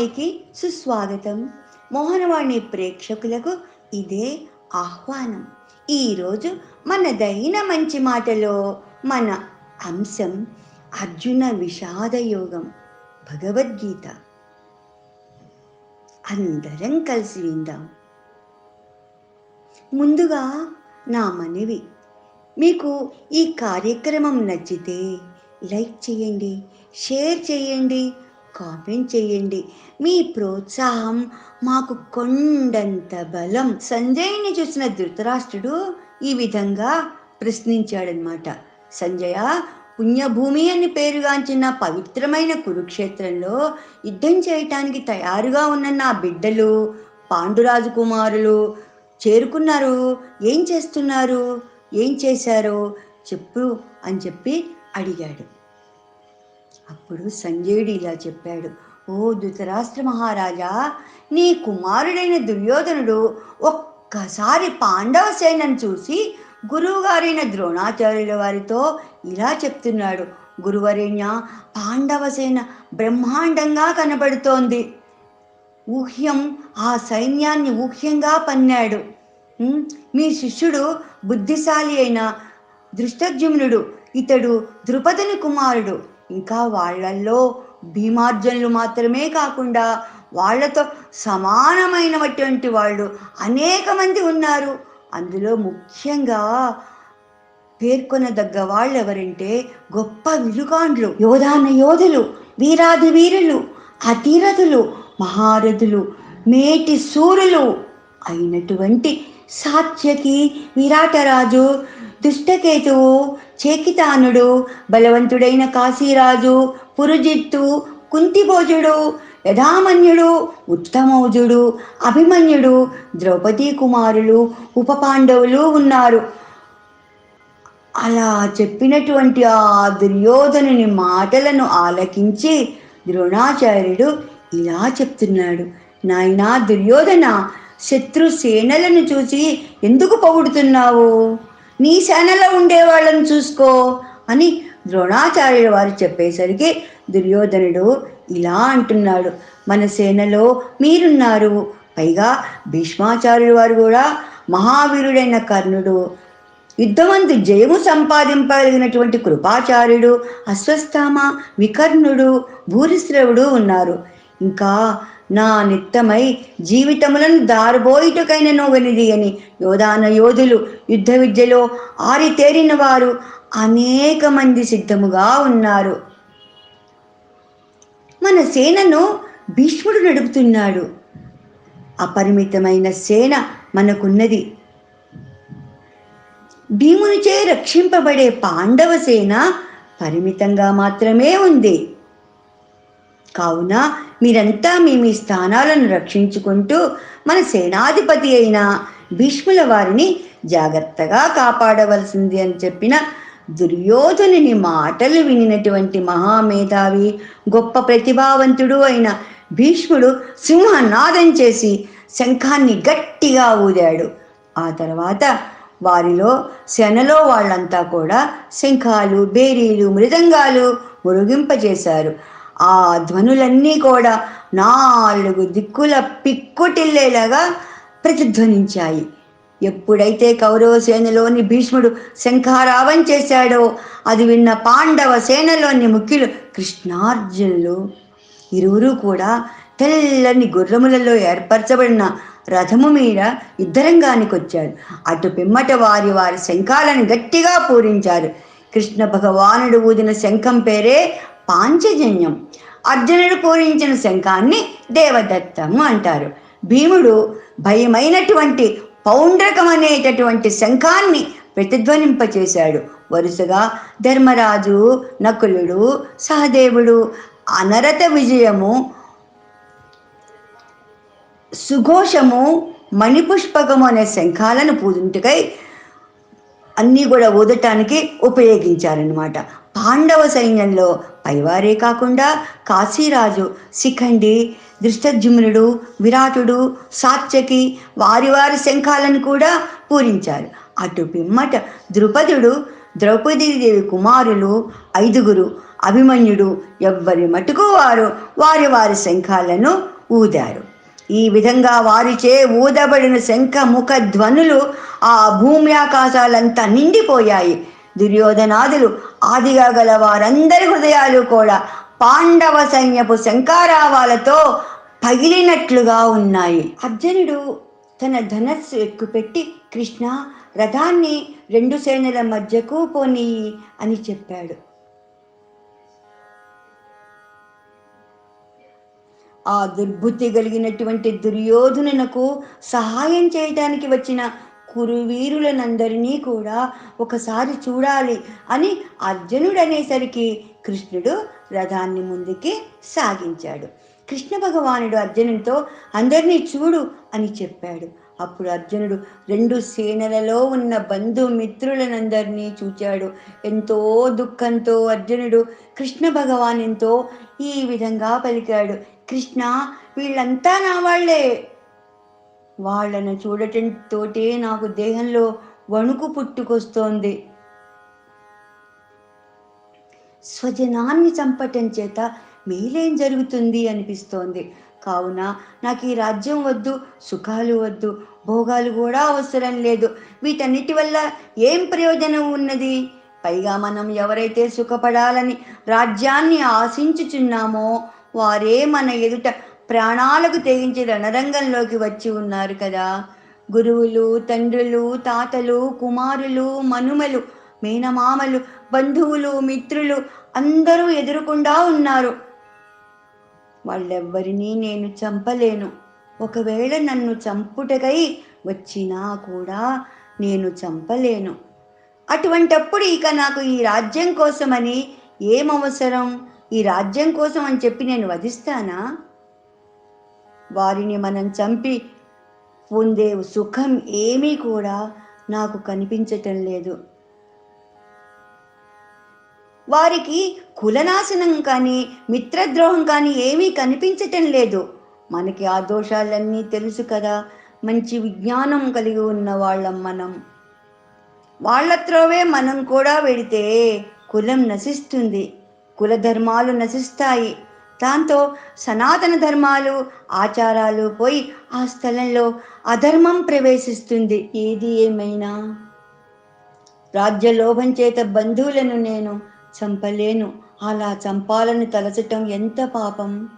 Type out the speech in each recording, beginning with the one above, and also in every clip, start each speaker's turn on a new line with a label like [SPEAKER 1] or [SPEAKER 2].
[SPEAKER 1] మోహనవాణికి సుస్వాగతం. మోహనవాణి ప్రేక్షకులకు ఇదే ఆహ్వానం. ఈరోజు మన దైన మంచి మాటలో మన అంశం అర్జున విషాద యోగం భగవద్గీత. అందరం కలిసి విందాం. ముందుగా నా మనవి. మీకు ఈ కార్యక్రమం నచ్చితే లైక్ చేయండి షేర్ చేయండి కామెంట్ చేయండి. మీ ప్రోత్సాహం మాకు కొండంత బలం. సంజయ్ని చూసిన ధృతరాష్ట్రుడు ఈ విధంగా ప్రశ్నించాడనమాట సంజయ పుణ్యభూమి అని పేరుగాంచిన పవిత్రమైన కురుక్షేత్రంలో యుద్ధం చేయటానికి తయారుగా ఉన్న నా బిడ్డలు పాండురాజు కుమారులు చేరుకున్నారు. ఏం చేస్తున్నారు? ఏం చేశారో చెప్పు అని చెప్పి అడిగాడు. అప్పుడు సంజయుడు ఇలా చెప్పాడు ఓ ధృతరాష్ట్ర మహారాజా నీ కుమారుడైన దుర్యోధనుడు ఒక్కసారి పాండవ సేనను చూసి గురువుగారైన ద్రోణాచార్యుల వారితో ఇలా చెప్తున్నాడు గురువరేణ్య పాండవ సేన బ్రహ్మాండంగా కనబడుతోంది. ఊహ్యం ఆ సైన్యాన్ని ఊహ్యంగా పన్నాడు. మీ శిష్యుడు బుద్ధిశాలి అయిన దృష్టజ్యుమ్నుడు ఇతడు ద్రుపదుని కుమారుడు. ఇంకా వాళ్ళల్లో భీమార్జనులు మాత్రమే కాకుండా వాళ్ళతో సమానమైనటువంటి వాళ్ళు అనేక మంది ఉన్నారు. అందులో ముఖ్యంగా పేర్కొనదగ్గ వాళ్ళు ఎవరంటే గొప్ప విలుగాండ్లు యోధాన యోధులు వీరాది వీరులు అతిరథులు మహారథులు మేటి సూరులు. అయినటువంటి సాత్యకి విరాటరాజు దుష్టకేతువు చేకితానుడు బలవంతుడైన కాశీరాజు పురుజిత్తు కుంతిభోజుడు యథామన్యుడు ఉత్తమౌజుడు అభిమన్యుడు ద్రౌపదీ కుమారులు ఉప పాండవులు ఉన్నారు. అలా చెప్పినటువంటి ఆ దుర్యోధనుని మాటలను ఆలకించి ద్రోణాచార్యుడు ఇలా చెప్తున్నాడు నాయనా దుర్యోధన శత్రు సేనలను చూసి ఎందుకు పొగుడుతున్నావు? నీ సేనలో ఉండే వాళ్ళని చూసుకో అని ద్రోణాచార్యుడు వారు చెప్పేసరికి దుర్యోధనుడు ఇలా అంటున్నాడు. మన సేనలో మీరున్నారు. పైగా భీష్మాచార్యుడు వారు కూడా మహావీరుడైన కర్ణుడు. యుద్ధమందు జయము సంపాదింపగలిగినటువంటి కృపాచార్యుడు అశ్వస్థామ వికర్ణుడు భూరిశ్రవుడు ఉన్నారు. ఇంకా నా నిత్తమై జీవితములను దారబోయిటకైన నోగనిది అని యోధాన యోధులు యుద్ధ విద్యలో ఆరితేరిన వారు అనేక మంది సిద్ధముగా ఉన్నారు. మన సేనను భీష్ముడు నడుపుతున్నాడు. అపరిమితమైన సేన మనకున్నది. భీమునిచే రక్షింపబడే పాండవ సేన పరిమితంగా మాత్రమే ఉంది. కావున మీరంతా మీ మీ స్థానాలను రక్షించుకుంటూ మన సేనాధిపతి అయిన భీష్ముల వారిని జాగ్రత్తగా కాపాడవలసింది అని చెప్పిన దుర్యోధనుని మాటలు వినినటువంటి మహామేధావి గొప్ప ప్రతిభావంతుడు అయిన భీష్ముడు సింహనాదం చేసి శంఖాన్ని గట్టిగా ఊదాడు. ఆ తర్వాత వారిలో శనలో వాళ్ళంతా కూడా శంఖాలు బేరీలు మృదంగాలు మురుగింపజేశారు. ఆ ధ్వనులన్నీ కూడా నాలుగు దిక్కుల పిక్కుటిల్లేలాగా ప్రతిధ్వనించాయి. ఎప్పుడైతే కౌరవ సేనలోని భీష్ముడు శంఖారావం చేశాడో అది విన్న పాండవ సేనలోని ముఖ్యులు కృష్ణార్జునులు. ఇరువురు కూడా తెల్లని గుర్రములలో ఏర్పరచబడిన రథము మీద యుద్ధరంగానికి వచ్చాడు అటు పిమ్మట వారి వారి శంఖాలను గట్టిగా పూరించారు. కృష్ణ భగవానుడు ఊదిన శంఖం పేరే పాంచజన్యం. అర్జునుడు పూరించిన శంఖాన్ని దేవదత్తము అంటారు. భీముడు భయమైనటువంటి పౌండ్రకం అనేటటువంటి శంఖాన్ని ప్రతిధ్వనింపచేశాడు. వరుసగా ధర్మరాజు నకులుడు సహదేవుడు అనరత విజయము సుఘోషము మణిపుష్పకము అనే శంఖాలను పూజించుకై అన్నీ కూడా ఊదటానికి ఉపయోగించారనమాట పాండవ సైన్యంలో పైవారే కాకుండా కాశీరాజు శిఖండి దృష్టజుమ్నుడు విరాటుడు సాత్యకి వారి వారి శంఖాలను కూడా పూరించారు. అటు పిమ్మట ద్రుపదుడు ద్రౌపదీదేవి కుమారులు ఐదుగురు అభిమన్యుడు ఎవ్వరి మటుకు వారు వారి వారి శంఖాలను ఊదారు. ఈ విధంగా వారిచే ఊదబడిన శంఖ ముఖ ధ్వనులు ఆ భూమి ఆకాశాలంతా నిండిపోయాయి. దుర్యోధనాదులు ఆదిగా గల వారందరి హృదయాలు కూడా పాండవ సైన్యపు శంకారావాలతో పగిలినట్లుగా ఉన్నాయి. అర్జునుడు తన ధనస్సు ఎక్కుపెట్టి కృష్ణ రథాన్ని రెండు సేనల మధ్యకు పోనీ అని చెప్పాడు. ఆ దుర్బుద్ధి కలిగినటువంటి దుర్యోధనునకు సహాయం చేయటానికి వచ్చిన కురువీరులనందరినీ కూడా ఒకసారి చూడాలి అని అర్జునుడు అనేసరికి కృష్ణుడు రథాన్ని ముందుకి సాగించాడు. కృష్ణ భగవానుడు అర్జునుడితో అందరినీ చూడు అని చెప్పాడు. అప్పుడు అర్జునుడు రెండు సేనలలో ఉన్న బంధుమిత్రులనందరినీ చూచాడు. ఎంతో దుఃఖంతో అర్జునుడు కృష్ణ భగవానుతో ఈ విధంగా పలికాడు. కృష్ణ వీళ్ళంతా నా వాళ్ళే! వాళ్ళను చూడటంతోటే నాకు దేహంలో వణుకు పుట్టుకొస్తోంది. స్వజనాన్ని చంపటం చేత మేలేం జరుగుతుంది అనిపిస్తోంది. కావున నాకు ఈ రాజ్యం వద్దు సుఖాలు వద్దు భోగాలు కూడా అవసరం లేదు. వీటన్నిటి వల్ల ఏం ప్రయోజనం ఉన్నది? పైగా మనం ఎవరైతే సుఖపడాలని రాజ్యాన్ని ఆశించుచున్నామో వారే మన ఎదుట ప్రాణాలకు తెగించి రణరంగంలోకి వచ్చి ఉన్నారు కదా. గురువులు తండ్రులు తాతలు కుమారులు మనుమలు మేనమామలు బంధువులు మిత్రులు అందరూ ఎదురుకుండా ఉన్నారు. వాళ్ళెవ్వరినీ నేను చంపలేను. ఒకవేళ నన్ను చంపుటకై వచ్చినా కూడా నేను చంపలేను. అటువంటప్పుడు ఇక నాకు ఈ రాజ్యం కోసమని ఏం అవసరం ఈ రాజ్యం కోసం అని చెప్పి నేను వధిస్తానా? వారిని మనం చంపి పొందే సుఖం ఏమీ కూడా నాకు కనిపించటం లేదు. వారికి కులనాశనం కానీ మిత్రద్రోహం కానీ ఏమీ కనిపించటం లేదు. మనకి ఆ దోషాలన్నీ తెలుసు కదా. మంచి విజ్ఞానం కలిగి ఉన్న వాళ్ళం మనం. వాళ్ళ త్రోవే మనం కూడా వెడితే కులం నశిస్తుంది. కుల ధర్మాలు నశిస్తాయి. దాంతో సనాతన ధర్మాలు ఆచారాలు పోయి ఆ స్థలంలో అధర్మం ప్రవేశిస్తుంది. ఏది ఏమైనా? రాజ్యలోభం చేత బంధువులను నేను చంపలేను. అలా చంపాలని తలచటం ఎంత పాపం?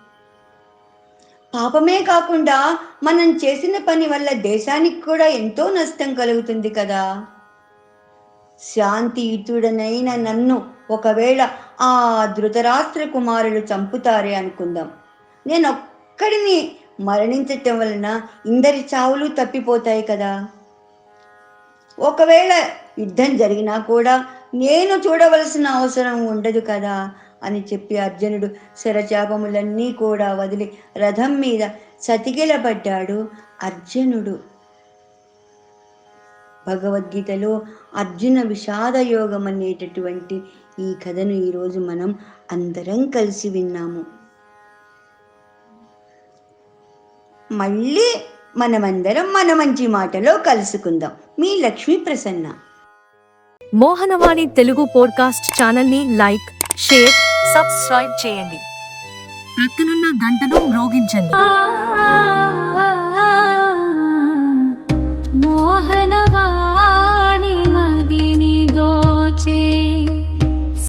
[SPEAKER 1] పాపమే కాకుండా మనం చేసిన పని వల్ల దేశానికి కూడా ఎంతో నష్టం కలుగుతుంది కదా. శాంతియుతుడనైన నన్ను ఒకవేళ ఆ ధృతరాష్ట్ర కుమారులు చంపుతారే అనుకుందాం. నేను ఒక్కడిని మరణించటం వలన ఇందరి చావులు తప్పిపోతాయి కదా. ఒకవేళ యుద్ధం జరిగినా కూడా నేను చూడవలసిన అవసరం ఉండదు కదా అని చెప్పి అర్జునుడు శరచాపములన్నీ కూడా వదిలి రథం మీద చతికిలబడ్డాడు అర్జునుడు. భగవద్గీతలో అర్జున విషాద యోగం అనేటటువంటి ఈ కథను ఈరోజు మనం అందరం కలిసి విన్నాము. మళ్ళీ మనమందరం మన మంచి మాటలో కలుసుకుందాం. మీ లక్ష్మీ ప్రసన్న.
[SPEAKER 2] మోహనవాణి తెలుగు పోడ్కాస్ట్ ఛానల్ని లైక్ షేర్ సబ్స్క్రైబ్ చేయండి. ప్రక్కనున్న గంటను మ్రోగించండి.
[SPEAKER 3] మోహన